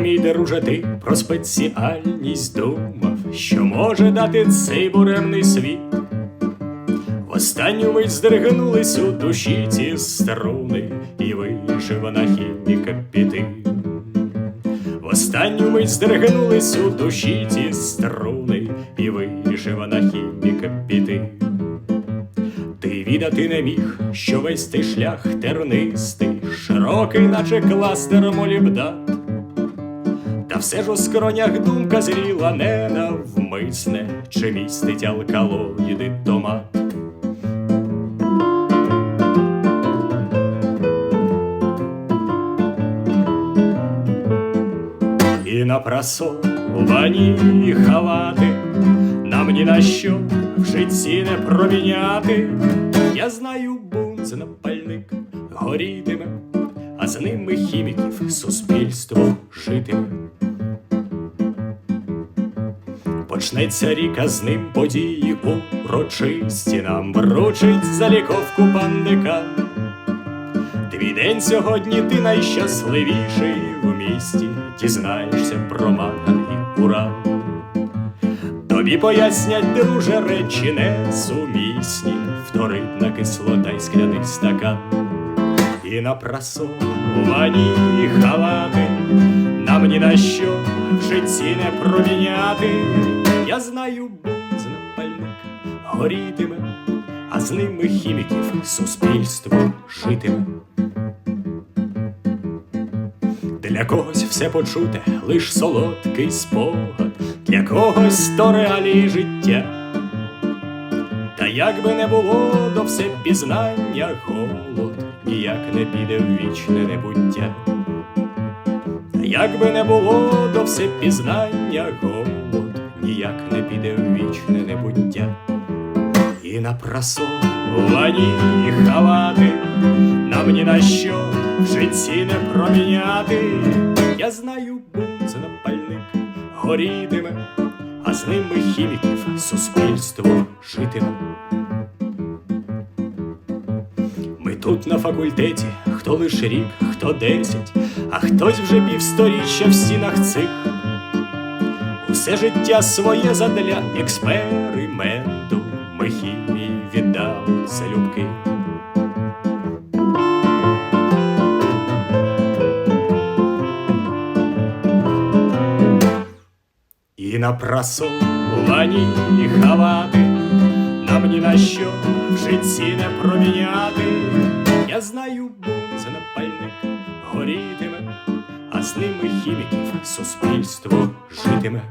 Мій друже ти про спеціальність думав, що може дати цей буремний світ, в останню мить здригнулись у душі ці струни, і вижив хіміка піти. В останню мить здригнулись у душі ці струни, і вижив хіміка піти. Ти відати не міг, що весь цей шлях тернистий, широкий, наче кластер молібдат. Все ж у скронях думка зріла ненавмисне, чи містить алкалоїди томат. І на прасовані халати нам ні на що в житті не проміняти. Я знаю, бунт напальник горітиме, а з ними хіміків суспільство житиме. Почнеться ріка з ним події урочисті нам вручить заліковку пандика. Твій день сьогодні ти найщасливіший в місті, дізнаєшся про ман і уран. Тобі пояснять, друже, речі несумісні, вторинна кислота й скляний стакан. І на прасовані халати на що в житті не проміняти. Я знаю, бунз напальник горітиме, а з ними хіміків суспільство житиме. Для когось все почуте, лиш солодкий спогад, для когось то реалії життя. Та як би не було до все пізнання голод, ніяк не піде в вічне небуття. Як би не було до все пізнання голод, ніяк не піде в вічне небуття. І на прасовані халати нам ні на що в житті не проміняти. Я знаю, бунз напальник горітиме, а з ними хіміків суспільство житиме. Ми тут на факультеті, хто лиш рік, хто десять, а хтось вже півсторіччя в стінах цих. Усе життя своє задля експерименту ми хімії віддали залюбки. І на прасовані халати нам ні на що в житті не проміняти. Я знаю, горітиме, а з ними хіміків суспільство житиме.